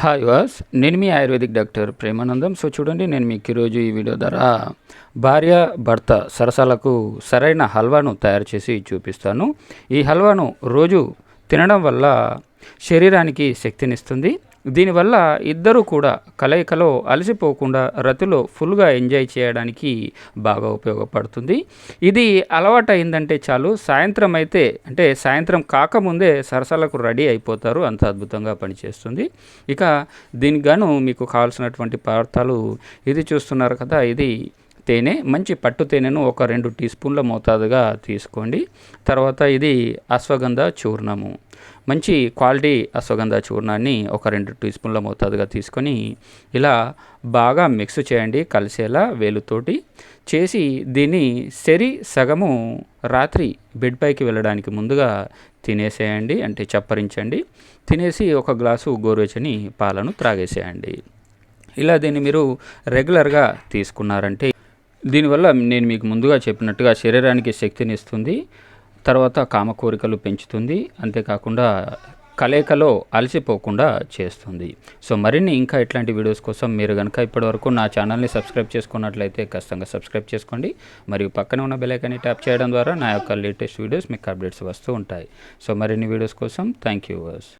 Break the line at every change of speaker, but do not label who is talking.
Hi వాస్ నేను మీ ఆయుర్వేదిక్ డాక్టర్ ప్రేమానందం. సో చూడండి నేను మీకు ఈరోజు ఈ వీడియో ద్వారా భార్య భర్త సరసాలకు సరైన హల్వాను తయారు చేసి చూపిస్తాను. ఈ హల్వాను రోజు తినడం వల్ల శరీరానికి శక్తినిస్తుంది. దీనివల్ల ఇద్దరూ కూడా కలయికలో అలసిపోకుండా రతిలో ఫుల్గా ఎంజాయ్ చేయడానికి బాగా ఉపయోగపడుతుంది. ఇది అలవాటు అయిందంటే చాలు సాయంత్రం అయితే అంటే సాయంత్రం కాకముందే సరసాలకు రెడీ అయిపోతారు అంత అద్భుతంగా పనిచేస్తుంది. ఇక దీనికి గాను మీకు కావాల్సినటువంటి పదార్థాలు ఇది చూస్తున్నారు కదా ఇది తేనె మంచి పట్టు తేనెను ఒక రెండు టీ స్పూన్ల మోతాదుగా తీసుకోండి. తర్వాత ఇది అశ్వగంధ చూర్ణము. మంచి క్వాలిటీ అశ్వగంధ చూర్ణాన్ని ఒక రెండు టీ స్పూన్ల మోతాదుగా తీసుకొని ఇలా బాగా మిక్స్ చేయండి కలిసేలా వేలుతోటి. చేసి దీన్ని సరి సగము రాత్రి బెడ్ పైకి వెళ్ళడానికి ముందుగా తినేసేయండి అంటే చప్పరించండి. తినేసి ఒక గ్లాసు గోరువెచ్చని పాలను త్రాగేసేయండి. ఇలా దీన్ని మీరు రెగ్యులర్గా తీసుకున్నారంటే దీనివల్ల నేను మీకు ముందుగా చెప్పినట్టుగా శరీరానికి శక్తిని ఇస్తుంది తర్వాత కామ కోరికలు పెంచుతుంది అంతేకాకుండా కలయికలో అలసిపోకుండా చేస్తుంది. సో మరిన్ని ఇంకా ఇట్లాంటి వీడియోస్ కోసం మీరు కనుక ఇప్పటివరకు నా ఛానల్ని సబ్స్క్రైబ్ చేసుకున్నట్లయితే ఖచ్చితంగా సబ్స్క్రైబ్ చేసుకోండి. మరియు పక్కన ఉన్న బెలైకాన్ని ట్యాప్ చేయడం ద్వారా నా యొక్క లేటెస్ట్ వీడియోస్ మీకు అప్డేట్స్ వస్తూ ఉంటాయి. సో మరిన్ని వీడియోస్ కోసం థ్యాంక్ యూ వర్స్